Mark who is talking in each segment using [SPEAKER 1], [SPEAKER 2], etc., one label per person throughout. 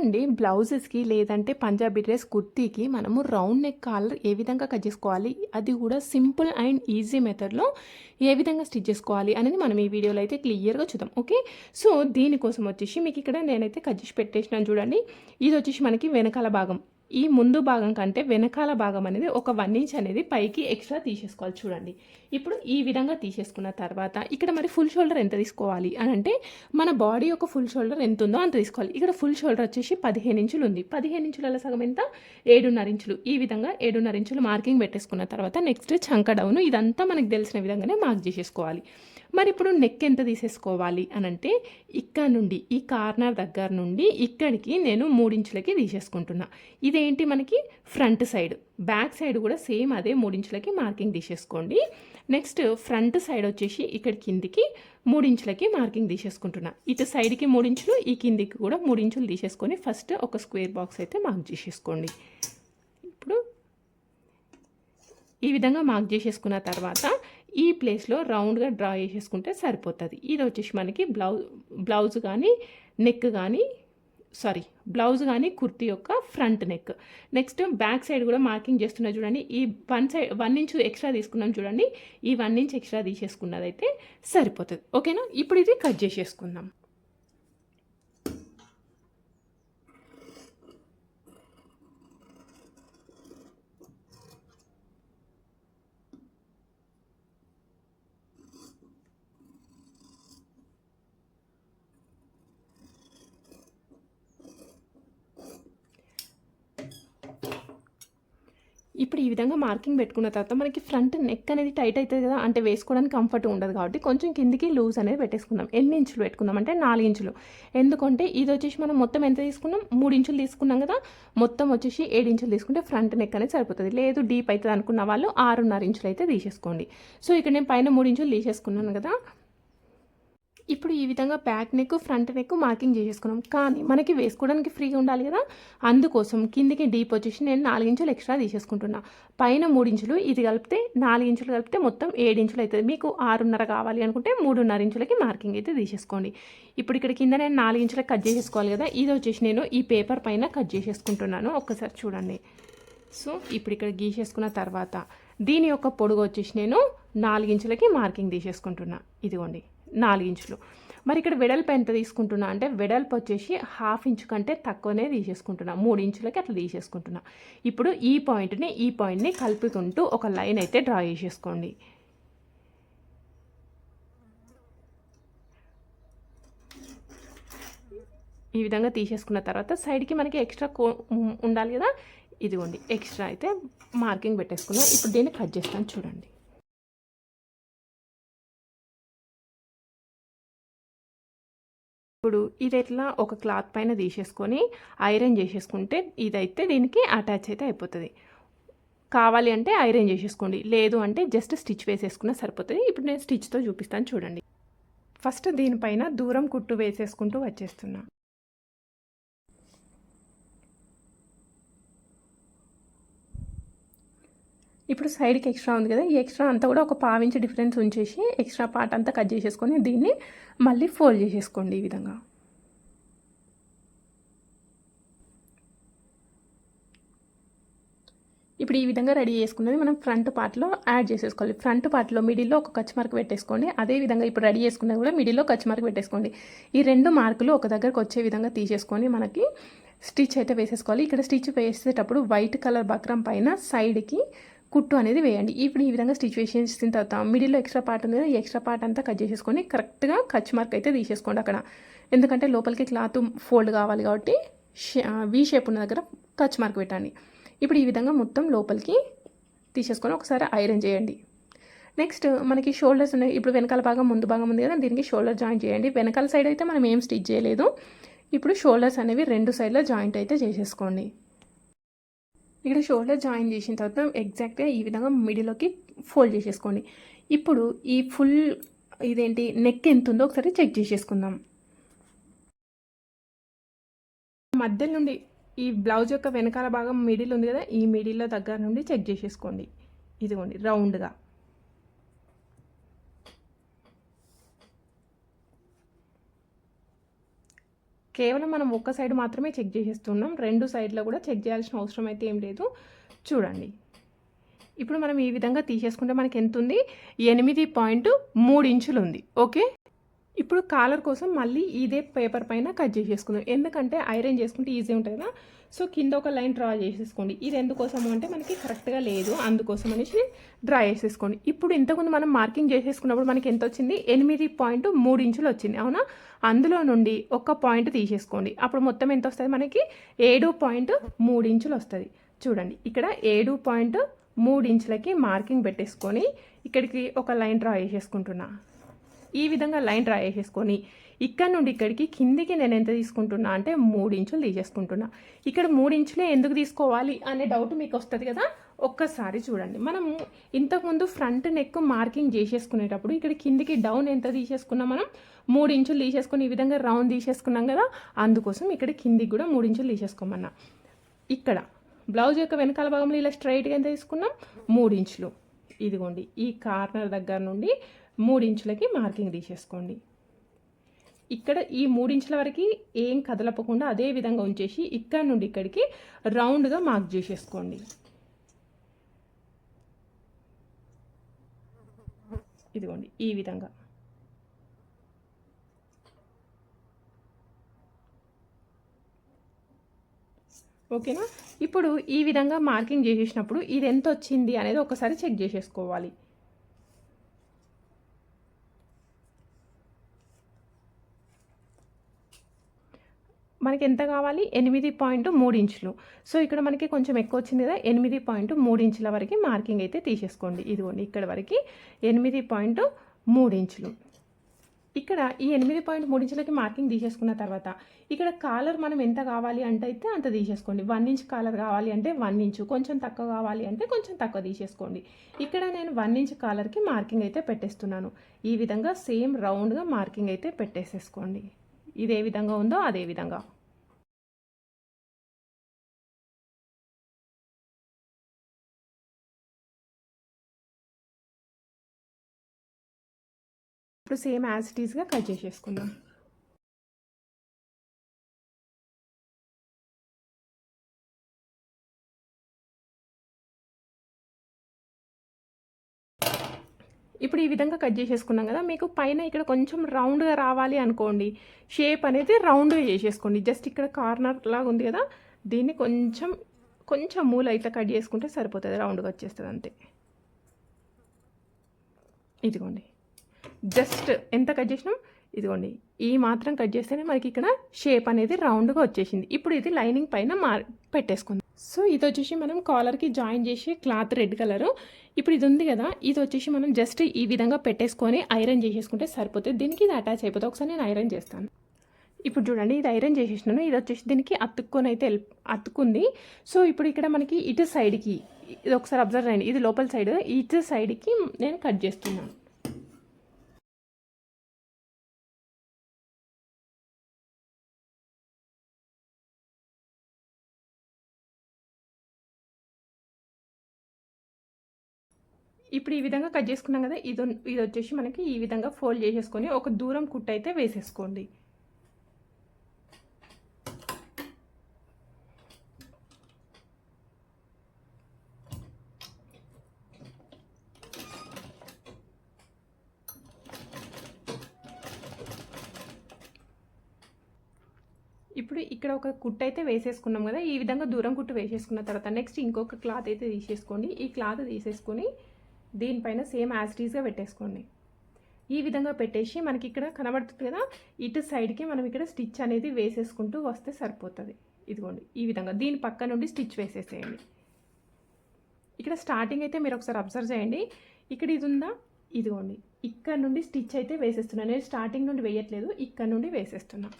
[SPEAKER 1] అండి బ్లౌజెస్కి లేదంటే పంజాబీ డ్రెస్ కుర్తీకి మనము రౌండ్ నెక్ కాలర్ ఏ విధంగా కట్ చేసుకోవాలి అది కూడా సింపుల్ అండ్ ఈజీ మెథడ్లో ఏ విధంగా స్టిచ్ చేసుకోవాలి అనేది మనం ఈ వీడియోలో అయితే క్లియర్గా చూద్దాం ఓకే? సో దీనికోసం వచ్చేసి మీకు ఇక్కడ నేనైతే కట్ చేసి పెట్టేసినాను చూడండి. ఇది వచ్చేసి మనకి వెనకాల భాగం. ఈ ముందు భాగం కంటే వెనకాల భాగం అనేది ఒక వన్ ఇంచ్ అనేది పైకి ఎక్స్ట్రా తీసేసుకోవాలి చూడండి. ఇప్పుడు ఈ విధంగా తీసేసుకున్న తర్వాత ఇక్కడ మరి ఫుల్ షోల్డర్ ఎంత తీసుకోవాలి అని అంటే మన బాడీ యొక్క ఫుల్ షోల్డర్ ఎంత ఉందో అంత తీసుకోవాలి. ఇక్కడ ఫుల్ షోల్డర్ వచ్చేసి పదిహేను ఇంచులు ఉంది. పదిహేను ఇంచుల సగం ఎంత? ఏడున్నర ఇంచులు. ఈ విధంగా ఏడున్నర ఇంచులు మార్కింగ్ పెట్టేసుకున్న తర్వాత నెక్స్ట్ చంక డౌన్ ఇదంతా మనకు తెలిసిన విధంగానే మార్క్ చేసేసుకోవాలి. మరి ఇప్పుడు నెక్ ఎంత తీసేసుకోవాలి అని అంటే ఇక్కడ నుండి ఈ కార్నర్ దగ్గర నుండి ఇక్కడికి నేను మూడించులకి తీసేసుకుంటున్నా. ఇదేంటి మనకి? Front side. బ్యాక్ సైడ్ కూడా సేమ్ అదే మూడించులకి మార్కింగ్ తీసేసుకోండి. నెక్స్ట్ ఫ్రంట్ సైడ్ వచ్చేసి ఇక్కడ కిందికి మూడించులకి మార్కింగ్ తీసేసుకుంటున్నా. ఇటు సైడ్కి మూడించులు ఈ కిందికి కూడా మూడించులు తీసేసుకొని ఫస్ట్ ఒక స్క్వేర్ బాక్స్ అయితే మార్క్ చేసేసుకోండి. ఇప్పుడు ఈ విధంగా మార్క్ చేసేసుకున్న తర్వాత ఈ ప్లేస్లో రౌండ్గా డ్రా చేసేసుకుంటే సరిపోతుంది. ఇది వచ్చేసి మనకి బ్లౌజ్ బ్లౌజ్ కానీ నెక్ కానీ సారీ బ్లౌజ్ కానీ కుర్తి యొక్క front neck. Next back side కూడా మార్కింగ్ చేస్తున్నా చూడండి. ఈ one side one inch extra తీసుకున్నాం చూడండి. ఈ వన్ ఇంచ్ ఎక్స్ట్రా తీసేసుకున్నదైతే సరిపోతుంది. ఓకేనా? ఇప్పుడు ఇది కట్ చేసేసుకుందాం. ఇప్పుడు ఈ విధంగా మార్కింగ్ పెట్టుకున్న తర్వాత మనకి ఫ్రంట్ నెక్ అనేది టైట్ అవుతుంది కదా అంటే వేసుకోవడానికి కంఫర్ట్ ఉండదు కాబట్టి కొంచెం కిందికి లూజ్ అనేది పెట్టేసుకుందాం. ఎన్ని ఇంచులు పెట్టుకుందాం అంటే నాలుగు ఇంచులు. ఎందుకంటే ఇది వచ్చేసి మనం మొత్తం ఎంత తీసుకున్నాం? మూడు ఇంచులు తీసుకున్నాం కదా మొత్తం వచ్చేసి ఏడు ఇంచులు తీసుకుంటే ఫ్రంట్ నెక్ అనేది సరిపోతుంది. లేదు డీప్ అవుతుంది అనుకున్న వాళ్ళు ఆరున్నర ఇంచులు అయితే తీసేసుకోండి. సో ఇక్కడ నేను పైన మూడు ఇంచులు తీసేసుకున్నాను కదా ఇప్పుడు ఈ విధంగా back neck front neck marking చేసేసుకున్నాం. కానీ మనకి వేసుకోవడానికి ఫ్రీగా ఉండాలి కదా? అందుకోసం కిందికి డీప్ వచ్చేసి నేను నాలుగించులు ఎక్స్ట్రా తీసేసుకుంటున్నా. పైన మూడు ఇంచులు ఇది కలిపితే నాలుగించులు కలిపితే మొత్తం ఏడు ఇంచులు అవుతుంది. మీకు ఆరున్నర కావాలి అనుకుంటే మూడున్నర ఇంచులకి మార్కింగ్ అయితే తీసేసుకోండి. ఇప్పుడు ఇక్కడ కింద నేను నాలుగించులకు కట్ చేసేసుకోవాలి కదా? ఇది వచ్చేసి నేను ఈ పేపర్ పైన కట్ చేసేసుకుంటున్నాను. ఒక్కసారి చూడండి. సో ఇప్పుడు ఇక్కడ గీసేసుకున్న తర్వాత దీని యొక్క పొడుగు వచ్చేసి నేను నాలుగించులకి మార్కింగ్ తీసేసుకుంటున్నా. ఇదిగోండి. నాలుగు ఇంచులు మరి ఇక్కడ వెడల్పు ఎంత తీసుకుంటున్నా? అంటే వెడల్పు వచ్చేసి హాఫ్ ఇంచు కంటే తక్కువనే తీసేసుకుంటున్నా. మూడు ఇంచులకి అట్లా తీసేసుకుంటున్నా. ఇప్పుడు ఈ పాయింట్ని ఈ పాయింట్ని కలుపుకుంటూ ఒక లైన్ అయితే డ్రా చేసేసుకోండి. ఈ విధంగా తీసేసుకున్న తర్వాత సైడ్కి మనకి ఎక్స్ట్రా కో ఉండాలి కదా? ఇదిగోండి ఎక్స్ట్రా అయితే మార్కింగ్ పెట్టేసుకున్నాం. ఇప్పుడు దీన్ని కట్ చేస్తాను చూడండి. ఇప్పుడు ఇది ఎట్లా ఒక క్లాత్ పైన తీసేసుకొని ఐరన్ చేసేసుకుంటే ఇదైతే దీనికి అటాచ్ అయితే అయిపోతుంది. కావాలి అంటే ఐరన్ చేసేసుకోండి లేదు అంటే జస్ట్ స్టిచ్ వేసేసుకున్నా సరిపోతుంది. ఇప్పుడు నేను స్టిచ్తో చూపిస్తాను చూడండి. ఫస్ట్ దీనిపైన దూరం కుట్టు వేసేసుకుంటూ వచ్చేస్తున్నా. ఇప్పుడు సైడ్కి ఎక్స్ట్రా ఉంది కదా ఈ ఎక్స్ట్రా అంతా కూడా ఒక పావించి డిఫరెన్స్ ఉంచేసి ఎక్స్ట్రా పార్ట్ అంతా కట్ చేసేసుకొని దీన్ని మళ్ళీ ఫోల్డ్ చేసేసుకోండి ఈ విధంగా. ఇప్పుడు ఈ విధంగా రెడీ చేసుకున్నది మనం ఫ్రంట్ పార్ట్లో యాడ్ చేసేసుకోవాలి. ఫ్రంట్ పార్ట్లో మిడిల్లో ఒక కచ్చి మార్క్ పెట్టేసుకోండి. అదే విధంగా ఇప్పుడు రెడీ చేసుకున్నది కూడా మిడిల్లో కచ్ మార్క్ పెట్టేసుకోండి. ఈ రెండు మార్కులు ఒక దగ్గరకు వచ్చే విధంగా తీసేసుకొని మనకి స్టిచ్ అయితే వేసేసుకోవాలి. ఇక్కడ స్టిచ్ వేసేటప్పుడు వైట్ కలర్ బక్రం పైన సైడ్కి కుట్టు అనేది వేయండి. ఇప్పుడు ఈ విధంగా స్టిచ్ వేసేసిన తర్వాత మిడిల్లో ఎక్స్ట్రా పార్ట్ ఉంది కదా ఈ ఎక్స్ట్రా పార్ట్ అంతా కట్ చేసేసుకొని కరెక్ట్గా కచ్ మార్క్ అయితే తీసేసుకోండి అక్కడ. ఎందుకంటే లోపలికి క్లాత్ ఫోల్డ్ కావాలి కాబట్టి వీ షేప్ ఉన్న దగ్గర కచ్ మార్క్ పెట్టండి. ఇప్పుడు ఈ విధంగా మొత్తం లోపలికి తీసేసుకొని ఒకసారి ఐరన్ చేయండి. నెక్స్ట్ మనకి షోల్డర్స్ ఉన్నాయి. ఇప్పుడు వెనకాల భాగం ముందు భాగం ఉంది కదా దీనికి షోల్డర్ జాయింట్ చేయండి. వెనకాల సైడ్ అయితే మనం ఏం స్టిచ్ చేయలేదు. ఇప్పుడు షోల్డర్స్ అనేవి రెండు సైడ్లో జాయింట్ అయితే చేసేసుకోండి. ఇక్కడ షోల్డర్ జాయిన్ చేసిన తర్వాత ఎగ్జాక్ట్గా ఈ విధంగా మిడిల్లోకి ఫోల్డ్ చేసేసుకోండి. ఇప్పుడు ఈ ఫుల్ ఇదేంటి నెక్ ఎంత ఉందో ఒకసారి చెక్ చేసేసుకుందాం. మధ్య నుండి ఈ బ్లౌజ్ యొక్క వెనకాల భాగం మిడిల్ ఉంది కదా ఈ మిడిల్లో దగ్గర నుండి చెక్ చేసేసుకోండి. ఇదిగోండి రౌండ్గా కేవలం మనం ఒక్క సైడ్ మాత్రమే చెక్ చేసేస్తున్నాం. రెండు సైడ్లో కూడా చెక్ చేయాల్సిన అవసరం అయితే ఏం లేదు. చూడండి. ఇప్పుడు మనం ఈ విధంగా తీసేసుకుంటే మనకి ఎంత ఉంది? ఎనిమిది పాయింట్ మూడు ఇంచులు ఉంది. ఓకే? ఇప్పుడు కాలర్ కోసం మళ్ళీ ఇదే పేపర్ పైన కట్ చేసేసుకుందాం. ఎందుకంటే ఐరన్ చేసుకుంటే ఈజీ ఉంటుంది కదా? సో కింద ఒక లైన్ డ్రా చేసేసుకోండి. ఇది ఎందుకోసము అంటే మనకి కరెక్ట్గా లేదు. అందుకోసం అనేసి డ్రా చేసేసుకోండి. ఇప్పుడు ఇంతకుముందు మనం మార్కింగ్ చేసేసుకున్నప్పుడు మనకి ఎంత వచ్చింది? ఎనిమిది పాయింట్ మూడు ఇంచులు వచ్చింది. అవునా? అందులో నుండి ఒక పాయింట్ తీసేసుకోండి. అప్పుడు మొత్తం ఎంత వస్తుంది మనకి? ఏడు పాయింట్ మూడు ఇంచులు వస్తుంది. చూడండి. ఇక్కడ ఏడు పాయింట్ మూడు ఇంచులకి మార్కింగ్ పెట్టేసుకొని ఇక్కడికి ఒక లైన్ డ్రా చేసేసుకుంటున్నా. ఈ విధంగా లైన్ డ్రా చేసేసుకొని ఇక్కడ నుండి ఇక్కడికి కిందికి నేను ఎంత తీసుకుంటున్నా అంటే మూడు ఇంచులు తీసేసుకుంటున్నా. ఇక్కడ మూడు ఇంచులే ఎందుకు తీసుకోవాలి అనే డౌట్ మీకు వస్తుంది కదా? ఒక్కసారి చూడండి. మనము ఇంతకుముందు ఫ్రంట్ నెక్ మార్కింగ్ చేసేసుకునేటప్పుడు ఇక్కడ కిందికి డౌన్ ఎంత తీసేసుకున్నాం మనం? మూడు ఇంచులు తీసేసుకుని ఈ విధంగా రౌండ్ తీసేసుకున్నాం కదా? అందుకోసం ఇక్కడ కిందికి కూడా మూడు ఇంచులు తీసేసుకోమన్నా. ఇక్కడ బ్లౌజ్ యొక్క వెనకాల భాగంలో ఇలా స్ట్రైట్గా ఎంత తీసుకున్నాం? మూడు ఇంచులు ఇదిగోండి ఈ కార్నర్ దగ్గర నుండి మూడు ఇంచులకి మార్కింగ్ తీసేసుకోండి. ఇక్కడ ఈ మూడించుల వరకు ఏం కదలపకుండా అదే విధంగా ఉంచేసి ఇక్కడ నుండి ఇక్కడికి రౌండ్గా మార్క్ చేసేసుకోండి. ఇదిగోండి ఈ విధంగా. ఓకేనా? ఇప్పుడు ఈ విధంగా మార్కింగ్ చేసేసినప్పుడు ఇది ఎంత వచ్చింది అనేది ఒకసారి చెక్ చేసేసుకోవాలి. మనకి ఎంత కావాలి? ఎనిమిది పాయింట్ మూడు ఇంచులు. సో ఇక్కడ మనకి కొంచెం ఎక్కువ వచ్చింది కదా ఎనిమిది పాయింట్ మూడు ఇంచుల వరకు మార్కింగ్ అయితే తీసేసుకోండి. ఇదిగోండి ఇక్కడ వరకు ఎనిమిది పాయింట్ మూడు ఇంచులు. ఇక్కడ ఈ ఎనిమిది పాయింట్ మూడు ఇంచులకి మార్కింగ్ తీసేసుకున్న తర్వాత ఇక్కడ కాలర్ మనం ఎంత కావాలి అంటే అయితే అంత తీసేసుకోండి. వన్ ఇంచ్ కాలర్ కావాలి అంటే వన్ ఇంచు కొంచెం తక్కువ కావాలి అంటే కొంచెం తక్కువ తీసేసుకోండి. ఇక్కడ నేను వన్ ఇంచ్ కాలర్కి మార్కింగ్ అయితే పెట్టేస్తున్నాను. ఈ విధంగా సేమ్ రౌండ్గా మార్కింగ్ అయితే పెట్టేసేసుకోండి. ఇది ఏ విధంగా ఉందో అదే విధంగా. ఇప్పుడు సేమ్ యాజ్ ఇట్ ఈస్గా కట్ చేసేసుకుందాం. ఇప్పుడు ఈ విధంగా కట్ చేసేసుకున్నాం కదా మీకు పైన ఇక్కడ కొంచెం రౌండ్గా రావాలి అనుకోండి. షేప్ అనేది రౌండ్గా చేసేసుకోండి. జస్ట్ ఇక్కడ కార్నర్ లాగా ఉంది కదా దీన్ని కొంచెం కొంచెం మూల అయితే కట్ చేసుకుంటే సరిపోతుంది. రౌండ్గా వచ్చేస్తుంది అంతే. ఇదిగోండి. జస్ట్ ఎంత కట్ చేసినాం? ఇదిగోండి. ఈ మాత్రం కట్ చేస్తేనే మనకి ఇక్కడ షేప్ అనేది రౌండ్గా వచ్చేసింది. ఇప్పుడు ఇది లైనింగ్ పైన మార్ పెట్టేసుకుంది. సో ఇది వచ్చేసి మనం కాలర్కి జాయిన్ చేసి క్లాత్ రెడ్ కలరు. ఇప్పుడు ఇది ఉంది కదా ఇది వచ్చేసి మనం జస్ట్ ఈ విధంగా పెట్టేసుకొని ఐరన్ చేసేసుకుంటే సరిపోతుంది. దీనికి ఇది అటాచ్ అయిపోతుంది ఒకసారి నేను ఐరన్ చేస్తాను. ఇప్పుడు చూడండి ఇది ఐరన్ చేసేసినాను. ఇది వచ్చేసి దీనికి అతుక్కొని అయితే అతుక్కుంది. సో ఇప్పుడు ఇక్కడ మనకి ఇటు సైడ్కి ఇది ఒకసారి అబ్జర్వ్ అయ్యండి ఇది లోపల సైడ్ ఇటు సైడ్కి నేను కట్ చేస్తున్నాను. ఇప్పుడు ఈ విధంగా కట్ చేసుకున్నాం కదా ఇది ఇది వచ్చేసి మనకి ఈ విధంగా ఫోల్డ్ చేసేసుకొని ఒక దూరం కుట్ అయితే వేసేసుకోండి. ఇప్పుడు ఇక్కడ ఒక కుట్టు అయితే వేసేసుకున్నాం కదా ఈ విధంగా దూరం కుట్టు వేసేసుకున్న తర్వాత నెక్స్ట్ ఇంకొక క్లాత్ అయితే తీసేసుకోండి. ఈ క్లాత్ తీసేసుకొని దీనిపైన సేమ్ యాజ్టీస్గా పెట్టేసుకోండి. ఈ విధంగా పెట్టేసి మనకి ఇక్కడ కనబడుతుంది కదా ఇటు సైడ్కి మనం ఇక్కడ స్టిచ్ అనేది వేసేసుకుంటూ వస్తే సరిపోతుంది. ఇదిగోండి ఈ విధంగా దీని పక్క నుండి స్టిచ్ వేసేసేయండి. ఇక్కడ స్టార్టింగ్ అయితే మీరు ఒకసారి అబ్జర్వ్ చేయండి. ఇక్కడ ఇది ఉందా? ఇదిగోండి ఇక్కడ నుండి స్టిచ్ అయితే వేసేస్తున్నాను నేను స్టార్టింగ్ నుండి వేయట్లేదు ఇక్కడ నుండి వేసేస్తున్నాను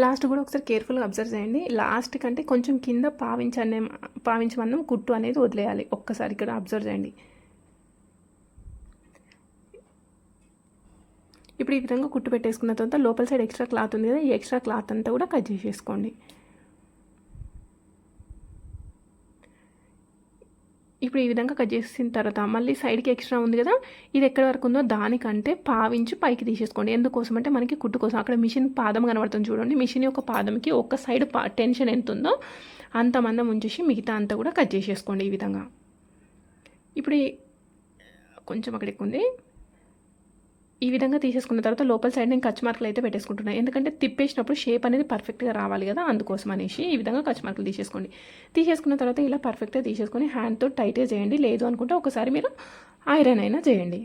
[SPEAKER 1] లాస్ట్ కూడా ఒకసారి కేర్ఫుల్గా అబ్జర్వ్ చేయండి. లాస్ట్ కంటే కొంచెం కింద పావించి పావించమన్నం కుట్టు అనేది వదిలేయాలి. ఒక్కసారి ఇక్కడ అబ్జర్వ్ చేయండి. ఇప్పుడు ఈ విధంగా కుట్టు పెట్టేసుకున్న తర్వాత లోపల సైడ్ ఎక్స్ట్రా క్లాత్ ఉంది కదా ఈ ఎక్స్ట్రా క్లాత్ అంతా కూడా కట్ చేసేసుకోండి. ఇప్పుడు ఈ విధంగా కట్ చేసిన తర్వాత మళ్ళీ సైడ్కి ఎక్స్ట్రా ఉంది కదా ఇది ఎక్కడి వరకు ఉందో దానికంటే పావించి పైకి తీసేసుకోండి. ఎందుకోసం అంటే మనకి కుట్టు కోసం. అక్కడ మిషన్ పాదం కనబడుతుంది చూడండి. మిషన్ యొక్క పాదంకి ఒక సైడ్ పా టెన్షన్ ఎంత ఉందో అంత మందం ఉంచేసి మిగతా అంతా కూడా కట్ చేసేసుకోండి ఈ విధంగా. ఇప్పుడు కొంచెం అక్కడ ఎక్కువ ఉంది. ఈ విధంగా తీసేసుకున్న తర్వాత లోపల సైడ్ నేను కచ్ మార్కులు అయితే పెట్టేసుకుంటున్నాను ఎందుకంటే తిప్పేసినప్పుడు షేప్ అనేది పర్ఫెక్ట్గా రావాలి కదా అందుకోసం అనేసి ఈ విధంగా కచ్ మార్కులు తీసేసుకోండి. తీసేసుకున్న తర్వాత ఇలా పర్ఫెక్ట్గా తీసేసుకొని హ్యాండ్తో టైట్గా చేయండి. లేదు అనుకుంటే ఒకసారి మీరు ఐరన్ అయినా చేయండి.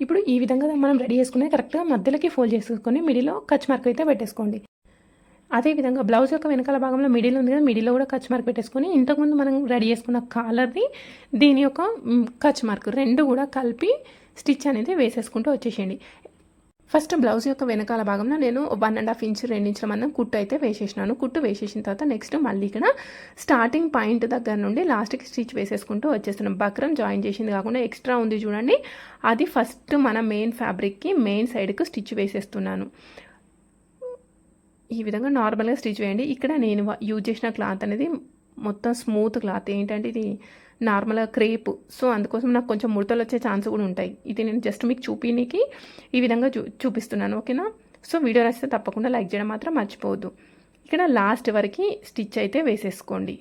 [SPEAKER 1] ఇప్పుడు ఈ విధంగా మనం రెడీ చేసుకునే కరెక్ట్గా మధ్యలోకి ఫోల్డ్ చేసుకొని మిడిలో కచ్ మార్క్ అయితే పెట్టేసుకోండి. అదేవిధంగా బ్లౌజ్ యొక్క వెనకాల భాగంలో మిడిల్ ఉంది కదా మిడిల్లో కూడా కచ్ మార్క్ పెట్టేసుకొని ఇంతకుముందు మనం రెడీ చేసుకున్న కాలర్ది దీని యొక్క ఖర్చు కచ్ మార్క్ రెండు కూడా కలిపి స్టిచ్ అనేది వేసేసుకుంటూ వచ్చేసేయండి. ఫస్ట్ బ్లౌజ్ యొక్క వెనకాల భాగంలో నేను వన్ అండ్ హాఫ్ ఇంచ్ రెండు ఇంచుల మందం కుట్టు అయితే వేసేసినాను. కుట్టు వేసేసిన తర్వాత నెక్స్ట్ మళ్ళీ ఇక్కడ స్టార్టింగ్ పాయింట్ దగ్గర నుండి లాస్ట్కి స్టిచ్ వేసేసుకుంటూ వచ్చేస్తున్నాం. బక్రం జాయిన్ చేసింది కాకుండా ఎక్స్ట్రా ఉంది చూడండి. అది ఫస్ట్ మన మెయిన్ ఫ్యాబ్రిక్కి మెయిన్ సైడ్కి స్టిచ్ వేసేస్తున్నాను. ఈ విధంగా నార్మల్గా స్టిచ్ వేయండి. ఇక్కడ నేను యూజ్ చేసిన క్లాత్ అనేది మొత్తం స్మూత్ క్లాత్ ఏంటంటే ఇది నార్మల్గా క్రేప్. సో అందుకోసం నాకు కొంచెం ముడతలు వచ్చే ఛాన్స్ కూడా ఉంటాయి. ఇది నేను జస్ట్ మీకు చూపినికి ఈ విధంగా చూ చూపిస్తున్నాను ఓకేనా? సో వీడియో నచ్చితే తప్పకుండా లైక్ చేయడం మాత్రం మర్చిపోవద్దు. ఇక్కడ లాస్ట్ వరకు స్టిచ్ అయితే వేసేసుకోండి.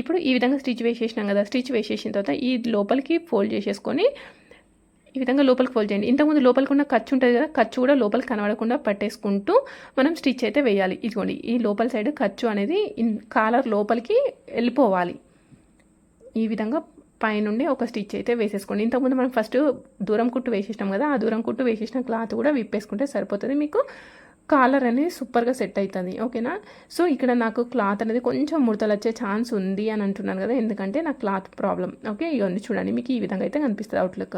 [SPEAKER 1] ఇప్పుడు ఈ విధంగా స్టిచ్ వేసేసినాం కదా స్టిచ్ వేసేసిన తర్వాత ఈ లోపలికి ఫోల్డ్ చేసేసుకొని ఈ విధంగా లోపలికి ఫోల్డ్ చేయండి. ఇంతకుముందు లోపలికి ఉన్న ఖర్చు ఉంటుంది కదా ఖర్చు కూడా లోపలికి కనబడకుండా పట్టేసుకుంటూ మనం స్టిచ్ అయితే వేయాలి. ఇదిగోండి ఈ లోపల సైడ్ ఖర్చు అనేది ఇన్- కాలర్ లోపలికి వెళ్ళిపోవాలి. ఈ విధంగా పైనుండి ఒక స్టిచ్ అయితే వేసేసుకోండి. ఇంతకుముందు మనం ఫస్ట్ దూరం కుట్టు వేసేసినాం కదా ఆ దూరం కుట్టు వేసేసిన క్లాత్ కూడా విప్పేసుకుంటే సరిపోతుంది. మీకు కాలర్ అనేది సూపర్గా సెట్ అవుతుంది ఓకేనా సో ఇక్కడ నాకు క్లాత్ అనేది కొంచెం ముడతలు వచ్చే ఛాన్స్ ఉంది అని అంటున్నాను కదా ఎందుకంటే నా క్లాత్ ప్రాబ్లం ఓకే ఇవన్నీ చూడండి మీకు ఈ విధంగా అయితే కనిపిస్తుంది అవుట్లుక్